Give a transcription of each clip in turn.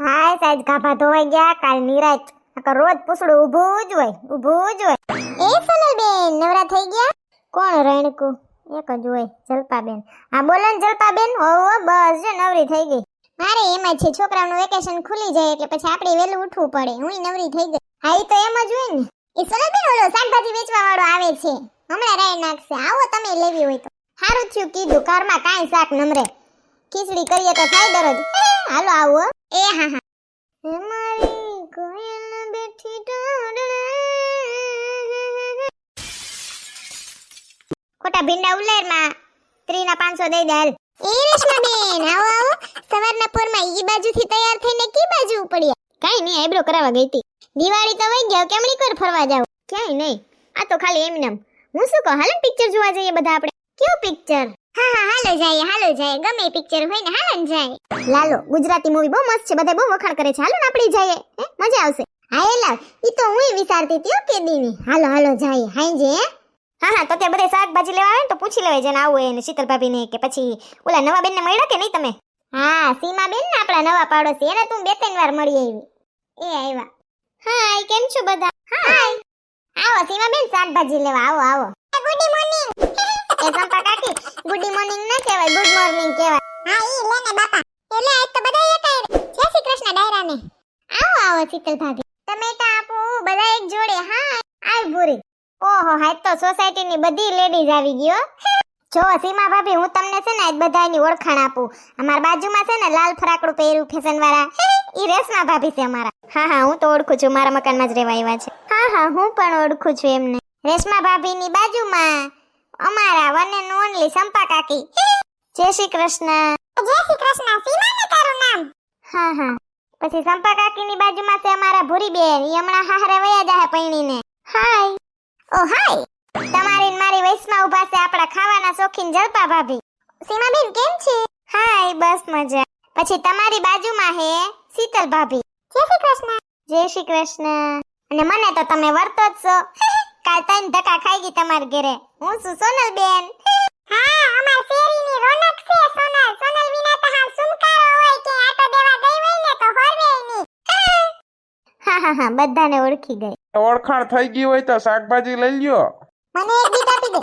હાય size ગાભા ધોવાઈ ગયા. કાલ નકર રોજ પૂછડું ઊભું જ હોય ઊભું જ હોય. એ સોનલબેન નવરા થઈ ગયા? કોણ રણકુ? એક જ હોય જલપાબેન. હા બોલો ને જલપાબેન. હો હો, બસ જો નવરી થઈ ગઈ. મારે એમ છે છોકરાનું વેકેશન ખુલી જાય એટલે પછી આપણે વહેલું ઉઠવું પડે. હું નવરી થઈ ગઈ. હા એ તો એમ જ હોય ને. એ સોનલબેન ઓલો શાકભાજી વેચવા વાળો આવે છે. હમણાં રાય નાખશે. આવો તમે લેવી હોય તો. સારું થયું કીધું ઘરમાં કાંઈ શાક નમરે. ખીચડી કરીએ તો થાય દરરોજ. હાલો આવો. એ હા હા. મારી કોયલ બેઠી ઢોળે. ખોટા ભીંડા ઉલેરમાં ત્રીના પાંચસો દઈ દે હાલ. એ રેશમાબેન આવો આવો. સવારના પોરમાં ઈ બાજુથી તૈયાર થઈને કી બાજુ ઉપડ્યા? કાઈ નહીં આઈબ્રો કરાવવા ગઈ હતી. દિવાળી તો વઈ ગયો કેમણી કર ફરવા જાવ? ક્યાંય નહીં. આ તો ખાલી એમનેમ હું શું કહું હાલ પિક્ચર જોવા જઈએ બધા આપણે. કયું પિક્ચર હા હા હાલો જાય હાલો જાય. ગમે પિક્ચર હોય ને હાલો ને જાય. લાલો ગુજરાતી મૂવી બહુ મસ્ત છે બધા બહુ વખાણ કરે છે. હાલો ને આપણે જઈએ. હે મજા આવશે. હા એલા ઈ તો હું વિચારતી હતી કે દીની હાલો હાલો જાય. હાઈ જે હા. હા તો ત્યાં બધે શાકભાજી લેવા આવે ને તો પૂછી લેવાય જેને આવું હોય ને શીતલ ભાભીને કે પછી ઓલા નવા બેનને મળ્યા કે નહીં તમે? હા સીમા બેન ને આપણા નવા પાડોશી. એને તું બે ત્રણ વાર મળી આવી. એ આવ્યા હાય કેમ છો બધા? હાય. આવો સીમા બેન શાકભાજી લેવા. આવો આવો. Good morning. એ કાકી ગુડ મોર્નિંગ ના કહેવાય ગુડ મોર્નિંગ કહેવાય. હા ઈ લે ને બાપા. એટલે આજ તો બધા એક જય શ્રી કૃષ્ણ ડાયરાને. આવો આવો શીતલ ભાભી. ટમેટા આપો બધા એક જોડે. હા આવ ભૂરી. ઓહો હાય તો સોસાયટીની બધી લેડીઝ આવી ગયો જો સીમા ભાભી હું તમને છે ને આજ બધાની ઓળખાણ આપું. અમાર બાજુમાં છે ને લાલ ફરાકડું પહેર્યું ફેશન વાળા ઈ રેશમા ભાભી છે અમારા. હા હા હું તો ઓળખું છું. મારા મકાનમાં જ રહેવા આવ્યા છે. હા હા હું પણ ઓળખું છું એમને. રેશમા ભાભીની બાજુમાં અમારા વન એન્ડ ઓનલી સંપા કાકી જય શ્રી કૃષ્ણ. જય શ્રી કૃષ્ણ સીમા ને તારું નામ? હા હા. પછી સંપા કાકીની બાજુમાં છે અમારા ભૂરી બેન ઈ હમણાં હારે વયા જાહે પૈણીને. હાય. ઓ હાય. તમારી ને મારી વૈસમાં ઊભા છે આપણા ખાવાના શોખીન જલપા ભાભી સીમા બેન કેમ છે? હાય બસ મજા. પછી તમારી બાજુમાં હે શીતલ ભાભી જય શ્રી કૃષ્ણ. જય શ્રી કૃષ્ણ. અને મને તો તમે વર્તો જ છો. કાલ ત્રણ ધક્કા ખાઈ ગઈ તમાર ઘરે. હું છું સોનલ બેન? હા અમાર શેરીની રોનક છે સોનલ. સોનલ વિના તો હાલ સુમકારો હોય કે આટો દેવા ગઈ હોય ને તો હોરવે ની હા હા હા બધાને ઓળખી ગઈ. ઓળખાણ થઈ ગઈ હોય તો શાકભાજી લઈ લ્યો. મને એક બીટ આપી દે.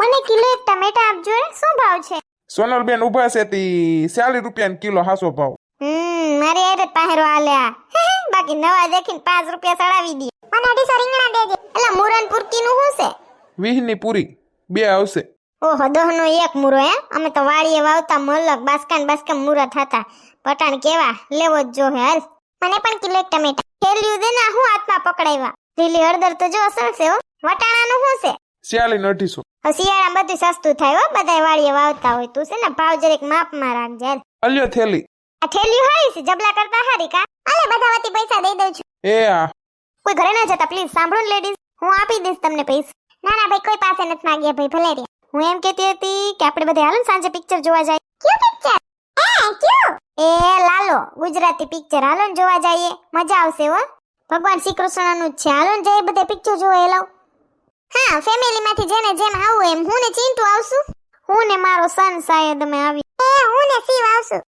મને કિલો એક ટમેટા આપજો શું ભાવ છે? સોનલબેન ઊભા છે તી ચાલીસ રૂપિયા કિલો હાસો ભાવ. હમ મારી આરે પહેરો આલ્યા બાકી નવા દેખીને પાંચ રૂપિયા ચડાવી દે. મને અઢીસો રીંગણા દેજે. એટલે મુરન પુરકી નું શું છે? વીહની પૂરી. બે આવશે. ઓહો દહનો એક મૂરો હે? અમે તો વાડીએ વાવતા મલક બાસકાન બાસકા મૂરા થતા. પટાણ કેવા? લેવો જ જો હે હાલ. મને પણ કિલો એક ટમેટા. ખેલ્યું દે ના હું હાથમાં પકડાવ્યા લીલી હળદર તો જો અસર છે હો. વટાણાનું શું છે? શિયાળી ને અઢીસો. શિયાળામાં બધું સસ્તું થાય હો. બધાય વાડીએ વાવતા હોય તું છે ને ભાવ જરીક માપમાં રાખજે અલ્યો થેલી. આ થેલી હારી છે જબલા કરતા હારી કા? અલે બધા વતી પૈસા દઈ દઉં છું. એ આ. કોઈ ઘરે ના જતા પ્લીઝ સાંભળો ને લેડીઝ હું આપી દઈશ તમને પૈસા. ના ના ભાઈ કોઈ પાસે નથી માંગ્યા ભાઈ ભલે રે. હું એમ કહેતી હતી કે આપણે બધા હાલો સાંજે પિક્ચર જોવા જાય. કયું પિક્ચર એ કયું? એ લાલો ગુજરાતી પિક્ચર હાલો ને જોવા જઈએ. મજા આવશે હો. ભગવાન શ્રી કૃષ્ણનું જ છે. હાલો ને જઈએ બધા પિક્ચર જોવા એ હા ફેમિલી માંથી જેને જેમ આવું એમ. હું ને ચિંટુ આવશું? હું ને મારો સન શાયદ અમે આવી. એ હું ને શિવ આવશું.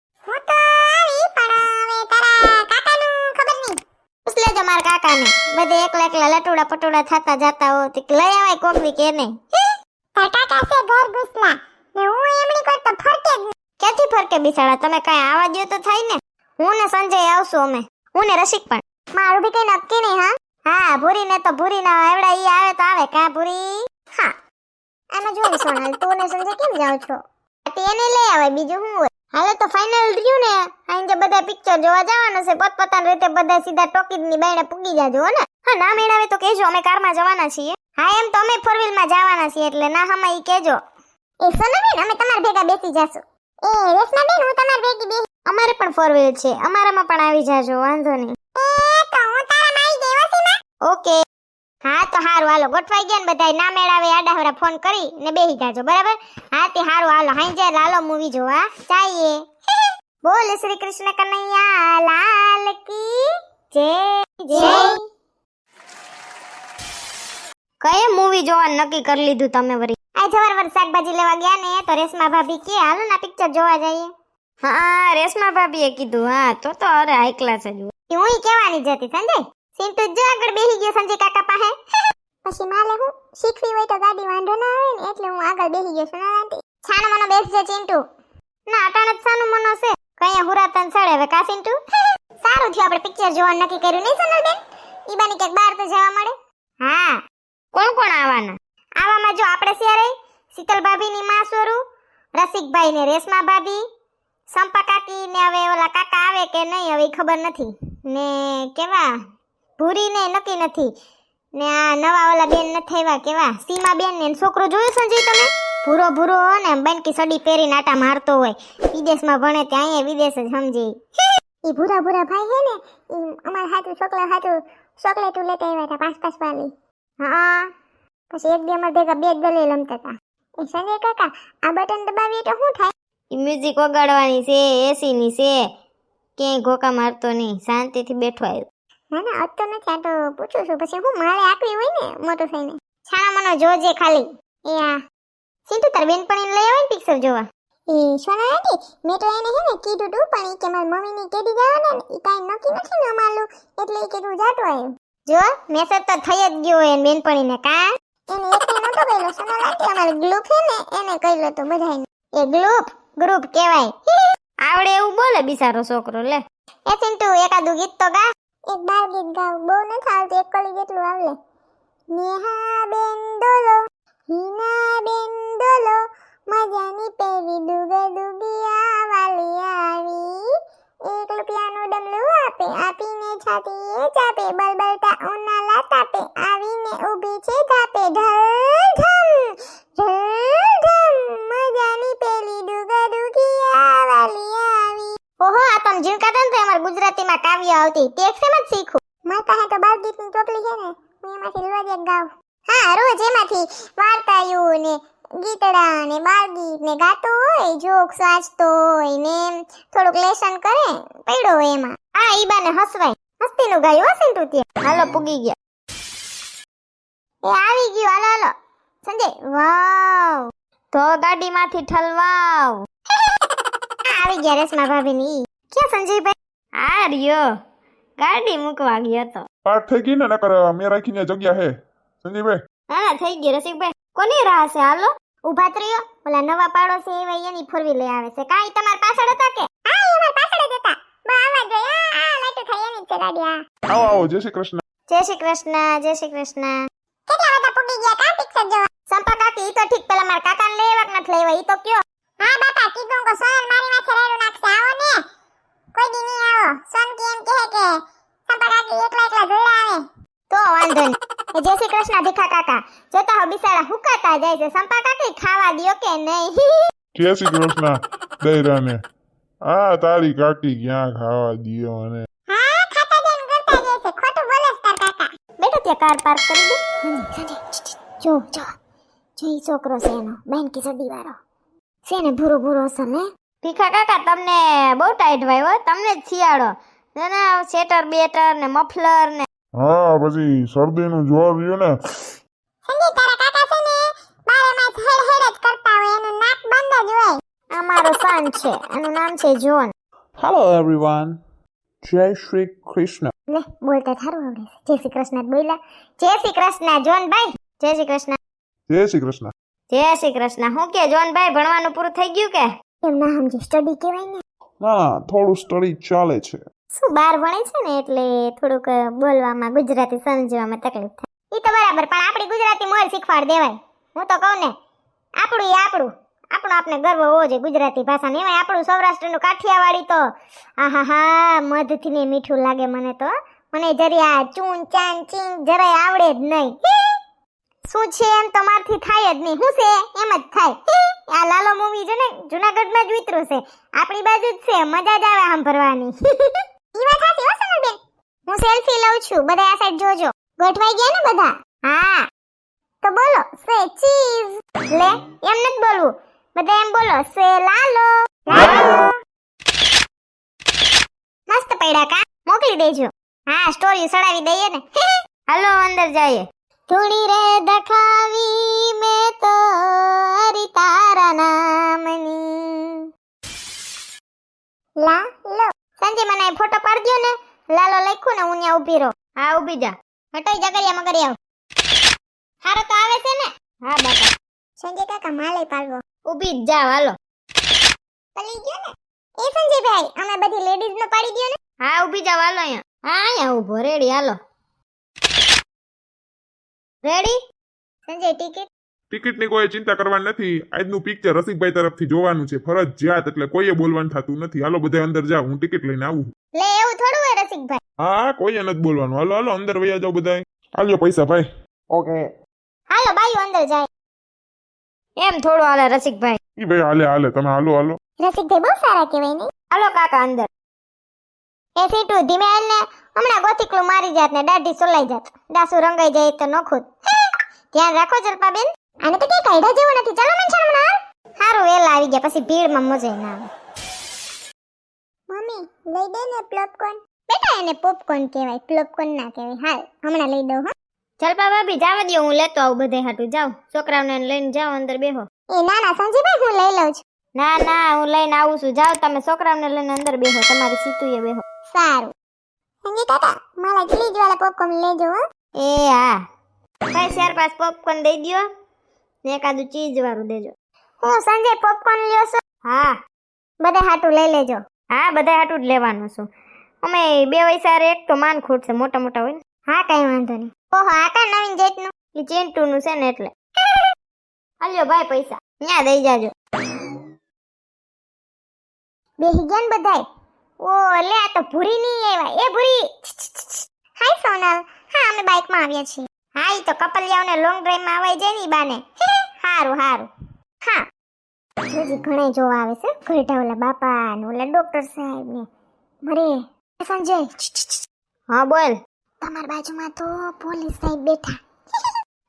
એકલા એકલા લટુડા પટુડા થતા જાતા હો. લઈ આવાય કોક દી આવા દ્યો તો હું ને સંજય આવશું અમે હું ને રસિક પણ મારું બી કઈ નક્કી નહીં હા હા ભૂરી ને તો ભૂરી ના એવડા ઈ આવે તો આવે કા ભૂરી હા આમાં તું સંજય કેમ જાવ છો? તેને લઈ આવે, બીજું શું હાલે તો ફાઇનલ રહ્યું ને. આજે બધા પિક્ચર જોવા જવાનું છે, પોતપોતાની રીતે બધા સીધા ટોકીજની બાયણે પૂગી જાજો ને. હા, ના મેળાવે તો કેજો અમે કારમાં જવાના છીએ. હા, એમ તો અમે ફોરમાં જવાના છીએ, એટલે ના હમા ઈ કેજો એ સોનાબેન અમે તમારા ભેગા બેસી જાશું. એ રેશમાબેન હું તમારા ભેગી બેસી અમારે પણ ફોર છે, અમારામાં પણ આવી જાજો, વાંધો નહીં. ઓકે હા તો હારું હાલો ગોઠવાઈ ગયા ને બધાય ના મેળાવે આડાહવરા ફોન કરી ને બેહી જાજો બરાબર? હા તે હારું હાલો હાંજે લાલો મૂવી જોવા. ચાઈએ બોલ શ્રી કૃષ્ણ કનૈયા લાલ કી જય જય. કઈ મૂવી જોવાનું નક્કી કરી લીધું તમે વરી? આ જવાર વર શાકભાજી લેવા ગયા ને તો રેશમા ભાભી કે હાલો ના પિક્ચર જોવા જઈએ. હા રેશમા ભાભીએ કીધું હા તો તો અરે હાઈ ક્લાસ જ હોય. એ હું કહેવાની જ હતી સંજય સિન્ટુ જો આગળ બેહી ગયો સંજય કાકા પાસે. પછી માલે હું શીખવી હોય તો ગાડી વાંધો ના આવે ને એટલે હું આગળ બેહી ગયો છું આંટી. છાનો મનો બેસજે ચિંટુ ના, અટાણ જ સાનું મનો છે કયા હુરાતન સડે હવે, કા ચિંટુ સારું થયું આપણે પિક્ચર જોવાનું નક્કી કર્યું નહીં સોનલબેન? ઈ બાની ક્યાંક બહાર તો જવા મળે. હા. કોણ કોણ આવવાના આવામાં જો આપણે સિયારે શીતલ ભાભીની માં સોરું રસિકભાઈ ને રેશમા ભાભી, સંપા કાકી ને હવે ઓલા કાકા આવે કે નહીં હવે ખબર નથી. ને કેવા? ભૂરી ને નક્કી નથી. ને આ નવા ઓલા બેન નથી આવ્યા કેવા? સીમા બેન ને છોકરો જોયો સંજય તમે? ભૂરો ભૂરો ને બેનકી સડી પહેરીને આટા મારતો હોય. વિદેશમાં ભણે ત્યાં અહીંયા વિદેશ જ સમજી. એ ભૂરા ભૂરા ભાઈ હે ને એ અમારા હાથું છોકરા હાથું તું લેતા આવ્યા હતા પાંચ પાંચ વાલી હા. પછી એક બે અમારા ભેગા બે દલીલ રમતા હતા. એ સંજય કાકા, આ બટન દબાવીએ તો શું થાય? એ મ્યુઝિક વગાડવાની છે એસી ની છે. ક્યાંય ઘોકા મારતો નહીં, શાંતિથી બેઠો આવ્યો. ના ના અત તો નથી આ તો પૂછું છું. પછી હું મારે આપવી હોય ને મોટો થઈને. છાણા મનો જોજે ખાલી. એ આ. સીધું તાર બેનપણીને લઈ આવે પિક્ચર જોવા. એ સોના આંટી, મેં તો એને હે ને કીધું તું, પણ એ કે મારી મમ્મીની કેદી જવાના ને એ કાંઈ નક્કી નથી ને અમારું. એટલે ઈ કીધું જાતો આવ્યો જો મેસેજ તો થઈ જ ગયો એને બેનપણીને, કા? એને એકને નતો કહેલો સોના આંટી, અમારે ગ્રુપ હે ને, એને કહેલો તો બધાને એ ગ્રુપ ગ્રુપ કહેવાય. આવડે એવું બોલે બિચારો છોકરો, લે. એ ચિંટુ એકાદું ગીત તો ગા. એક બાર ગીત ગાવ. બહુ નથી આવતું, એક કલી જેટલું આવલે. નેહા બેન દોલો હિના બેન દોલો, મજાની પેલી દુગે દુગિયા વાલી આવી. એક રૂપિયાનું ડમલું આપે, આપીને છાતી એ ચાપે, બલબલતા ઉનાલા તાપે આવીને ઊભી છે ધાપે. ઢળ ઢમ ઢળ ઢમ, મજાની પેલી દુગે દુગિયા વાલી આવી. ઓહો, આ તમ અમારે ગુજરાતીમાં કાવ્ય આવતી તે એમ જ શીખું. મારી પાસે તો બાળગીતની છે ને, હું એમાંથી રોજ એક ગાઉં. હા, રોજ એમાંથી. વાર્તાયું ને ગીતડા ને બાળગીત ને ગાતો હોય જોક્સ વાંચતો હોય ને થોડુંક લેસન કરે, પડ્યો હોય એમાં. આ ઈ બાને હસવાય. હસ્તીનું ગાયું હશે તું ત્યાં? હાલો, પૂગી ગયા. એ આવી ગયું, હાલો હાલો. સંજય, વાવ. તો ગાડીમાંથી ઠલવાવ. આવી ગયા રેશમા ભાભીની ક્યાં સંજયભાઈ? આ રહ્યો. ગાડી મૂકવા ગયો તો. પાઠ થઈ ગઈ ને નકર મેં રાખીને જગ્યા હે. સંજીભાઈ હા થઈ ગઈ રસિકભાઈ. કોની રાહ છે? હાલો. ઊભા ત્રીયો ઓલા નવા પાડોશી એવા એની ફોરવી લઈ આવે છે. કાઈ તમાર પાછળ હતા કે? હા અમાર પાછળ જ હતા. બા આવા જોઈએ આ લાઈટ થઈ એની છે ગાડી આ આવો આવો જય શ્રી કૃષ્ણ. જય શ્રી કૃષ્ણ જય શ્રી કૃષ્ણ. કેટલા વાગ્યા પૂગી ગયા કા પિક્ચર જોવા? સંપા કાકી ઈ તો ઠીક પેલા મારા કાકાને લેવા કે નથી લેવા ઈ તો કયો? હા બાપા કીધું કો સોન મારી માથે રેડું નાખશે. આવો ને. કોઈ દી નહીં આવો. સોન કેમ કહે કે સંપા કાકી એકલા એકલા જોડા આવે. તો વાંધો નહીં. જય શ્રી કૃષ્ણ ભીખા કાકા જોતા હો બિસાડા હુકાતા જાય છે. સંપા કાકી ખાવા દ્યો કે નહીં? જય શ્રી કૃષ્ણ. દૈરાને. આ તારી કાકી ક્યાં ખાવા દિયો મને હા ખાતા દેન કરતા જાય છે. ખોટું બોલે તાર કાકા. બેટા ત્યાં કાર પાર્ક કરી દે. જો જો. જો ઈ છોકરો છે એનો. બેન કી સદી વાળો. છે ને ભૂરો ભૂરો અસલ હે? ભીખા કાકા તમને બહુ ટાઈટ ભાઈ તમને જ શિયાળો. ને સ્વેટર બેટર ને મફલર ને. હા પછી શરદીનું જોર રહ્યું ને સંજય તારા કાકા છે ને બારે માં હેડ હેડ જ કરતા હોય એનું નાક બંધ જ હોય. અમારો સન છે એનું નામ છે જોન. હેલો એવરીવન જય શ્રી કૃષ્ણ લે બોલતા થારું આવડે જય શ્રી કૃષ્ણ બોલ્યા. જય શ્રી કૃષ્ણ જોન ભાઈ જય શ્રી કૃષ્ણ. જય શ્રી કૃષ્ણ. જય શ્રી કૃષ્ણ. હું કે જોનભાઈ ભણવાનું પૂરું થઈ ગયું કે? એમ ના સમજી સ્ટડી કહેવાય ને. ના થોડું સ્ટડી ચાલે છે. શું બાર ભણે છે ને એટલે થોડુંક બોલવામાં ગુજરાતી સમજવામાં તકલીફ થાય. એ તો બરાબર પણ આપણી ગુજરાતી મોર શીખવાડ દેવાય. હું તો કહું ને આપણું એ આપણું. આપણો આપણે ગર્વ હોવો જોઈએ ગુજરાતી ભાષાને. એમાં આપણું સૌરાષ્ટ્રનું કાઠિયાવાડી તો આહા હા મધથી ને મીઠું લાગે મને તો. મને જરી આ ચૂન ચાન ચીન જરાય આવડે જ નહીં. શું છે એમ તમારથી મારથી થાય જ નહીં. શું છે એમ જ થાય. આ લાલો મૂવી છે ને, જુનાગઢમાં જ વિતરું છે. આપણી બાજુ જ છે. મજા જ આવે સાંભળવાની ઈ વાત સાચી હો સોનલબેન હું સેલ્ફી લઉં છું. બધા આ સાઈડ જોજો. ગોઠવાઈ ગયા ને બધા? હા. તો બોલો, સે ચીઝ લે, એમ નથી બોલવું. બધા એમ બોલો, સે લાલો. મસ્ત પડ્યા કા? મોકલી દેજો. હા સ્ટોરી સડાવી દઈએ ને. હાલો, અંદર જઈએ. થોડી રે દખાવી મેં તો હરી તારા નામની. લા, લો, સંજય મને ફોટો પાડજો ને. લાલો લખ્યું ને, હું ત્યાં ઊભી રહો. હા, ઊભી જા. હટાઈ જગરિયા આવ. હારો તો આવે છે ને? હા, બાપા. સંજય કાકા, માલે પાડવો. ઊભી જ જા હાલો. પલી ગયો ને? એ સંજયભાઈ, અમે બધી લેડીઝ નો પાડી ગયો ને. હા, ઊભી જાવ હાલો અહીંયા. હા, અહીંયા ઊભો રેડી હાલો. રેડી સંજય ટિકિટ ટિકિટની કોઈ ચિંતા કરવાની નથી. આજનું પિક્ચર રસિકભાઈ તરફથી જોવાનું છે. ફરજિયાત એટલે કોઈએ બોલવાનું થતું નથી. હાલો બધા અંદર જાઓ. હું ટિકિટ લઈને આવું લે એવું થોડું હોય રસિકભાઈ. હા કોઈએ નથી બોલવાનું. હાલો હાલો અંદર વયા જાઓ બધા હાલ્યો પૈસા ભાઈ. ઓકે. હાલો બાયું અંદર જાય. એમ થોડું હાલે રસિકભાઈ. ઈ ભાઈ હાલે હાલે. તમે હાલો હાલો. રસિકભાઈ બહુ સારા કહેવાય ને. હાલો કાકા અંદર. એ સીટું ધીમે હાલ ને હમણાં ગોથીકલું મારી જાત ને દાઢી સોલાઈ જાત. દાસુ રંગાઈ જાય તો નોખું. ધ્યાન રાખો જલપાબેન. આને તો કઈ કાયદા જેવું નથી. ચાલો મેં હમણાં. હારું વેલા આવી ગયા. પછી ભીડમાં મજા ના આવે. મમ્મી લઈ દે ને પોપકોર્ન બેટા એને પોપકોર્ન કહેવાય. પોપકોર્ન ના કહેવાય. હાલ હમણાં લઈ દઉં હા. જલ્પા ભાભી જાવા દો હું લેતો આવું બધે હાટું. જાઓ. છોકરાઓને લઈને જાવ અંદર બેહો. એ ના ના સંજીભાઈ હું લઈ લઉં છું. ના ના હું લઈને આવું છું. જાઓ તમે છોકરાઓને લઈને અંદર બેહો. તમારી સીતુએ બેહો. સારું. સંજી કાકા મારા ચીઝ વાળા પોપકોર્ન લેજો હો. એ હા. કઈ ચાર પાંચ પોપકોર્ન દઈ દ્યો ને એકાદું ચીઝ વાળું દેજો. હું સંજય પોપકોર્ન લ્યો છું. હા. બધા હાટું લઈ લેજો. હા બધા હાટું જ લેવાનું છું. અમે બે વૈસાર એક તો માન ખૂટશે મોટા મોટા હોય ને. હા કઈ વાંધો નહીં. ઓહો આ કા નવીન જેટનું એ ચેન્ટુનું છે ને એટલે. હાલ્યો ભાઈ પૈસા. ત્યાં દઈ જાજો. બેહી ગયા ને બધાય? ઓ લે આ તો ભૂરી નહીં આવ્યા એ ભૂરી. હાય સોનલ. હા અમે બાઇકમાં આવ્યા છીએ. હા એ તો કપલિયાઓને લોંગ ડ્રાઈવમાં આવાય જાય ની બાને. હારું હારું. હા. જોજી ઘણા જોવા આવે છે. ઘરડા ઓલા બાપા ને ઓલા ડોક્ટર સાહેબ ને. મરે. સંજય. હા બોલ. તમારી બાજુમાં તો પોલીસ સાહેબ બેઠા.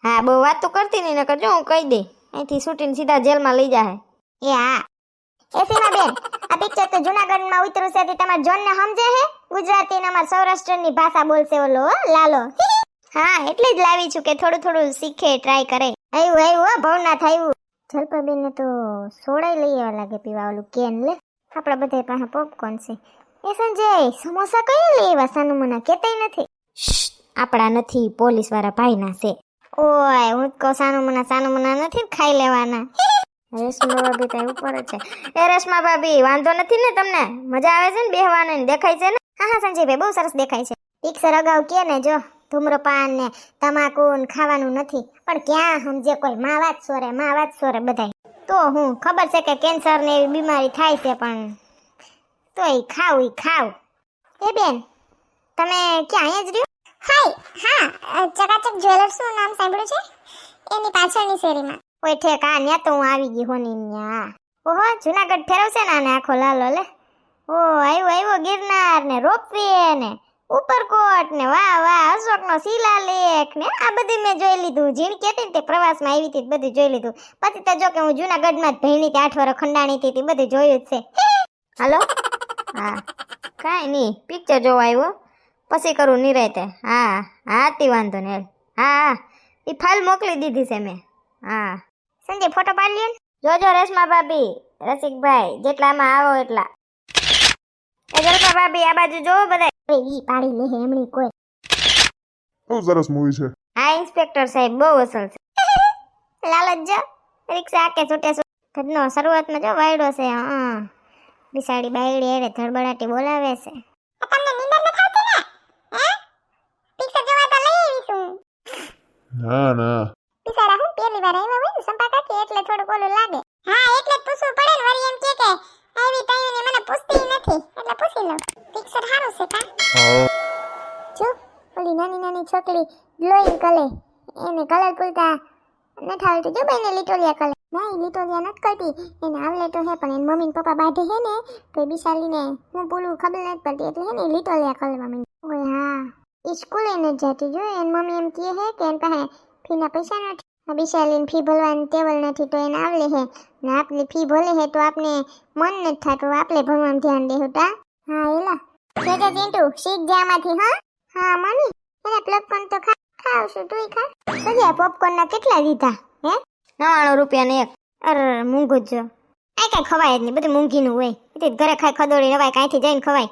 હા બહુ વાત તો કરતી નહીં નકર જો હું કહી દઈ અહીંથી છૂટીને સીધા જેલમાં લઈ જાય એ હા. એ સીમા બેન, આ પિક્ચર તો જુનાગઢમાં ઉતર્યું છે, તે તમારા જોન સમજે હે? ગુજરાતી ને અમારા સૌરાષ્ટ્રની ભાષા બોલશે ઓલો લાલો. હા, એટલે જ લાવી છું કે થોડું થોડું શીખે ટ્રાય કરે. આવ્યું આવ્યું ભવનાથ આવ્યું જલપાબેન ને તો સોડાઈ લઈ આવવા લાગે પીવા ઓલું કેન લે. આપણા બધા પાસે પોપકોર્ન છે. એ સંજય, સમોસા કયું લઈ આવ્યા? સાનું મને કેતાય નથી આપણા નથી પોલીસવાળા ભાઈ ના છે. ઓય, હું કહું સાનું મના સાનું મના નથી ખાઈ લેવાના. રેશમા ભાભી ત્યાં ઉપર જ છે. એ રેશમા ભાભી, વાંધો નથી ને તમને? મજા આવે છે ને બેહવાની દેખાય છે ને? હા હા, સંજયભાઈ, બહુ સરસ દેખાય છે. પિક્ચર અગાઉ કે ને, જો, ધૂમ્રપાન ને તમાકુ ને ખાવાનું નથી, પણ ક્યાં સમજે કોઈ? માં વાત સોરે, માં વાત સોરે બધાય. તો હું, ખબર છે કે કેન્સર ને એવી બીમારી થાય છે, પણ તોય ખાવ ઈ ખાવ એ બેન, તમે ક્યાં, અહીંયા જ રહ્યો? હાય, હા ચકાચક જ્વેલર્સનું નામ સાંભળ્યું છે? એની પાછળની શેરીમાં. ઓય ઠેક, આ ન્યા તો હું આવી ગઈ હોની ન્યા. ઓહો, જુનાગઢ ફેરવશે ને આને આખો લાલો, લે. ઓ આવ્યો આવ્યો ગિરનાર ને રોપવે ને ઉપરકોટ ને વાહ વાહ, અશોકનો શિલાલેખ ને આ બધી મેં જોઈ લીધું. જીણ કેતી ને તે પ્રવાસમાં આવી હતી બધું જોઈ લીધું. પછી તો જો કે હું જુનાગઢમાં જ ભણી હતી, આઠ વર્ષ ખંડાણી હતી બધું જોયું જ છે. હાલો? હા. કાંઈ નહીં પિક્ચર જોવા આવ્યો. પછી કરું નિરાયતે. હા હા તે વાંધો નહીં હા હા. એ ફાઇલ મોકલી દીધી છે મેં. હા. સંજય ફોટો પાડી લે જોજો રેશમા ભાભી રસિકભાઈ જેટલામાં આવો એટલા. એ જલપા ભાભી આ બાજુ જોવો બધા અરે ઈ પાડી લે એમણી કોઈ. બહુ સરસ મૂવી છે. હા ઇન્સ્પેક્ટર સાહેબ બહુ અસલ છે. લાલચ જો રિક્ષા આકે છૂટે ઘરનો શરૂઆતમાં જો વાયડો છે હા. બિસાડી બાયડી એડે ધડબડાટી બોલાવે છે. તમને નીંદર ન આવતી ને? હે? પિક્ચર જોવા તો લઈ આવીશું. ના ના. બિસાડા હું પહેલી વાર આવ્યા હોય ને એટલે થોડું ઓલું લાગે. હા એટલે જ પૂછવું પડે ને વરી એમ કે કે આવી તઈને મને પૂછતી નથી. એટલે પૂછી લઉં. પિક્ચર સારું છે કા? જો ઓલી નાની નાની છોકરી ગ્લોઈંગ કલે એને કલર પૂરતા નથી આવડતું. જો બેને લીટોલિયા કલર નહીં લીટોલિયા નથી કરતી. એને આવડે તો હે પણ એની મમ્મી પપ્પા બાંધે હે ને તો બિશાલીને હું પૂરું ખબર નથી પડતી. એટલે હે ને લીટોલિયા કલરમાં માંડી. ઓય હા. એ સ્કૂલે નથી જતી. જો એની મમ્મી એમ કહે હે કે એની પાસે ફીના પૈસા નથી. આ બિશાલીને ફી ભરવાની ટેવલ નથી તો એને આવલે હે. ને આપની ફી ભલે હે તો આપને મન નથી થતું આપણે ભણવાનું ધ્યાન દેવું તા. હા એલા જે જે ચિંટુ, શીખ જા આમાંથી, હા? હા, મમ્મી. એને પોપકોર્ન તો ખા, ખાવશું, તુંય ખા. પોપકોર્ન ના કેટલા લીધા, હે? નવાણું રૂપિયા ને એક. અરે મૂંઘું જ. આ કઈ ખવાય જ નહીં, બધું મૂંઘીનું હોય. એટલે ઘરે ખાઈ ખદોડી નવાય કાંઈથી જઈને ખવાય.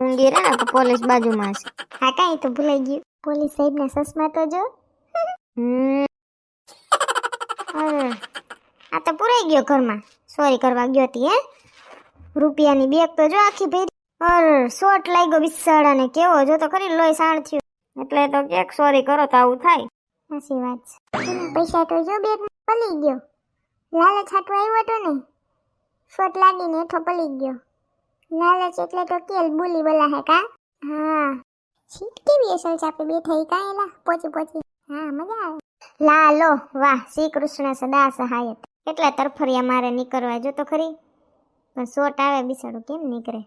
ઊંઘી રહે ને પોલીસ બાજુમાં હા, કાંઈ તો ભૂલાઈ ગયું. પોલીસ સાહેબના સસમા તો જો. હમ અરે, આ તો પુરાઈ ગયો ઘરમાં. સોરી કરવા ગયો હતી હે? રૂપિયાની બેગ તો જો આખી ભરી. અર શોટ લાગ્યો બિસાડાને કેવો, જો તો ખરી લોહી સાણ થયું. એટલે તો કે સોરી કરો તો આવું થાય. સાચી વાત છે. પૈસા તો જો બેગ પલી ગયો. લાલચ હાટો આવ્યો હતો ને શોટ લાગીને હેઠો પલી ગયો. લાલચ એટલે તો કેલ બોલી બોલા હે કા? હા. સીટ કેવી અસલ છે આપણે બેઠા ઈ કાંઈ એલા? પોચી પોચી. હા, મજા આવે. લાલો વાહ, શ્રી કૃષ્ણ સદા સહાયત કેટલા તરફરિયા મારે નીકળવા જો તો ખરી? પણ શોટ આવે બિસાડું કેમ નીકળે?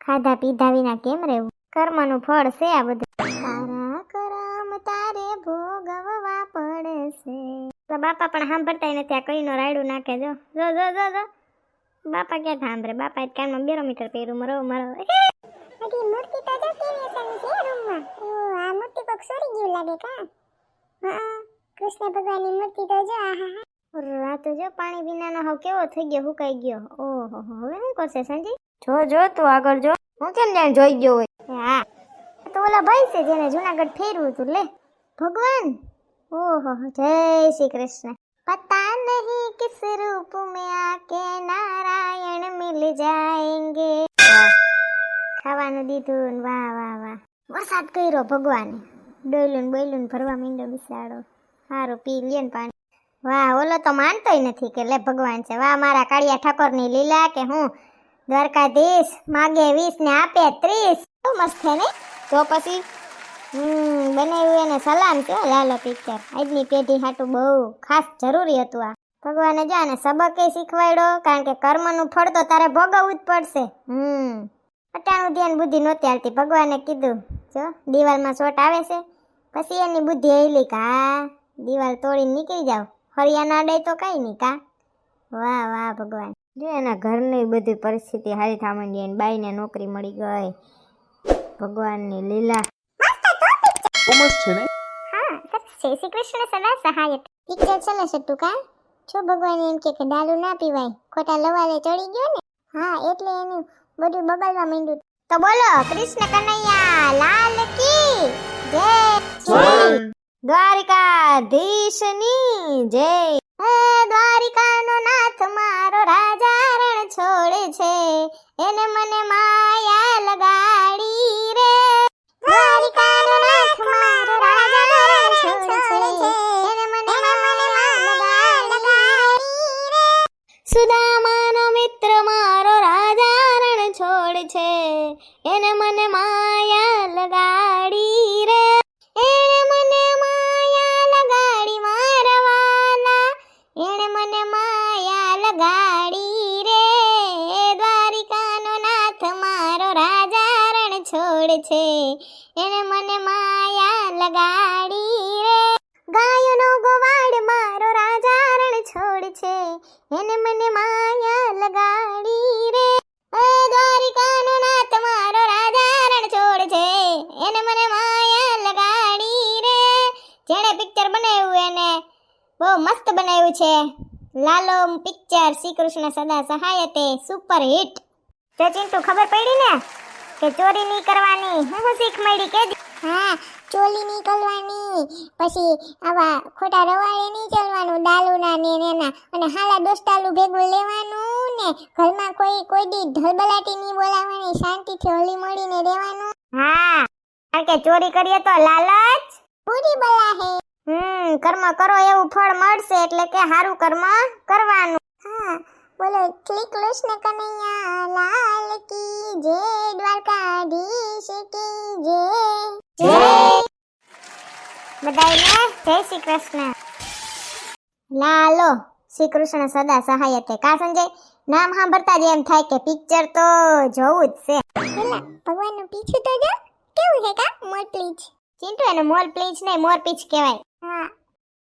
ખાધા પીધા વિના કેમ રહેવું? કર્મનું ફળ છે આ બધું. તારા કરમ તારે ભોગવવા પડશે. બાપા પણ સાંભળતા નથી, આ કઈનો રાયડું નાખે જો. જો જો જો જો. બાપા ક્યાં સાંભળે? બાપા જ કાનમાં બેરોમીટર પહેર્યું મરો મરો અરે મૂર્તિ તો જો કેવી અસલની છે લાગે કા? હા, કૃષ્ણ ભગવાનની મૂર્તિ તો જો આહા રાતો જો પાણી વિનાનો હાવ કેવો થઈ ગયો હુકાઈ ગયો. ઓહો હવે શું કરશે સંજય? જો જો તું આગળ જો. હું કેમ જાણ જોઈ ગયો હોય? હા. તો ઓલા ભાઈ છે જેને જુનાગઢ ફેરવું તું લે. ભગવાન! ઓહો જય શ્રી કૃષ્ણ. પતા નહીં કિસ રૂપ મેં આકે નારાયણ મિલ જાયેંગે. ખાવાનું દીધું વાહ વાહ વાહ. વરસાદ કર્યો ભગવાન. ડોયલું બોયલું ભરવા મીંડો બિસાડો. સારું પી લે પાણી. વાહ, ઓલો તો માનતોય નથી કે લે ભગવાન છે. વાહ, મારા કાળિયા ઠાકોરની લીલા કે હું? દ્વારકાધીશ માગે વીસ ને આપે ત્રીસ. તો મસ્ત છે ને? તો પછી, હમ, બનાવ્યું એને સલામ છે લાલો પિક્ચર આજની પેઢી હાટું બહુ ખાસ જરૂરી હતું આ. ભગવાને જો ને સબકે શીખવાડ્યો, કારણ કે કર્મનું ફળ તો તારે ભોગવવું જ પડશે. હમ. અટાણું ધ્યાન બુદ્ધિ નહોતી આવતી ભગવાને કીધું. જો, દિવાલમાં ચોટ આવે છે, પછી એની બુદ્ધિ હેલી કે, હા, દિવાલ તોડીને નીકળી જાવ હરિયાણા અડાય તો કઈ નહીં કા? વાહ વાહ ભગવાન. જો એના ઘરની બધી પરિસ્થિતિ હારી થવા માંડી અને બાઈને નોકરી મળી ગઈ. ભગવાનની લીલા. કોમર્સ છે ને? હા સરસ છે. શ્રી કૃષ્ણ સદા સહાયક. પિક્ચર ચાલે છે તું કા? જો ભગવાન એમ કે કે દારૂ ના પીવાય. ખોટા લવાલે ચડી ગયો ને? હા એટલે એનું બધું બગડવા માંડ્યું. તો બોલો કૃષ્ણ કનૈયા લાલ કી. જય. દ્વારિકાધીશની જય. છોડ છે. એને મને માયા લગાડી રે. ગાયોનો ગોવાડ મારો રાજા રણ છોડ છે. એને મને માયા લગાડી રે. દ્વારિકાનો નાથ મારો રાજા રણ છોડ છે. એને મને માયા લગાડી રે. જેણે પિક્ચર બનાવ્યું એને, બહુ મસ્ત બનાવ્યું છે. લાલો પિક્ચર શ્રી કૃષ્ણ સદા સહાયતે સુપર હિટ જે ચિંટુ, ખબર પડી ને? કે ચોરી નહીં કરવાની. હું શીખ મળી કે હા ચોરી નહીં કરવાની. પછી આવા ખોટા રવાડે નહીં ચાલવાનું દાલુના ને એના અને હાલા દોસ્તાલું ભેગું લેવાનું ને ઘરમાં કોઈ કોઈ દી ઢલબલાટી નહીં બોલાવાની શાંતિથી હળી મળીને રહેવાનું. હા કારણ કે ચોરી કરીએ તો લાલચ. પૂરી બલા હે હમ કર્મ કરો એવું ફળ મળશે એટલે કે સારું કર્મ કરવાનું. હા બોલો શ્રી કૃષ્ણ કનૈયા લાલ કી જય દ્વારકાધીશ કી જય જય. બધાને જય શ્રી કૃષ્ણ. લાલો શ્રી કૃષ્ણ સદા સહાય સહાયતે. કા સંજય? નામ સાંભળતા જ એમ થાય કે પિક્ચર તો જોવું જ છે. ભગવાનનું પીછું તો જો કેવું છે કા? મોર પ્લીચ. ચિંટુ એને મોર પ્લીચ નહીં મોર પીચ કહેવાય. હા.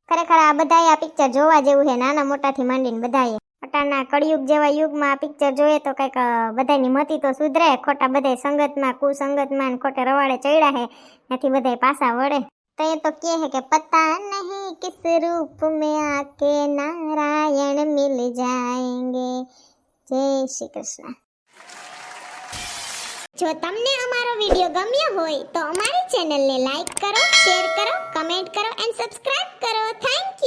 ખરેખર આ બધા આ પિક્ચર જોવા જેવું છે નાના મોટાથી માંડીને બધાએ અટાના કળિયુગ જેવા યુગમાં આ પિક્ચર જોઈએ તો કંઈક અ, બધાની મતી તો સુધરે ખોટા બધાય સંગતમાં કુસંગતમાં ને ખોટે રવાડે ચડ્યા હે ત્યાંથી બધાય પાછા વળે તો એ તો કહે है કે પતા નહીં કિસ રૂપ में आके नारायण मिल जाएंगे જય શ્રી કૃષ્ણ જો તમને અમારો વિડીયો ગમ્યો હોય તો અમારી ચેનલને લાઈક કરો શેર કરો કમેન્ટ કરો એન્ડ સબસ્ક્રાઇબ કરો થેન્ક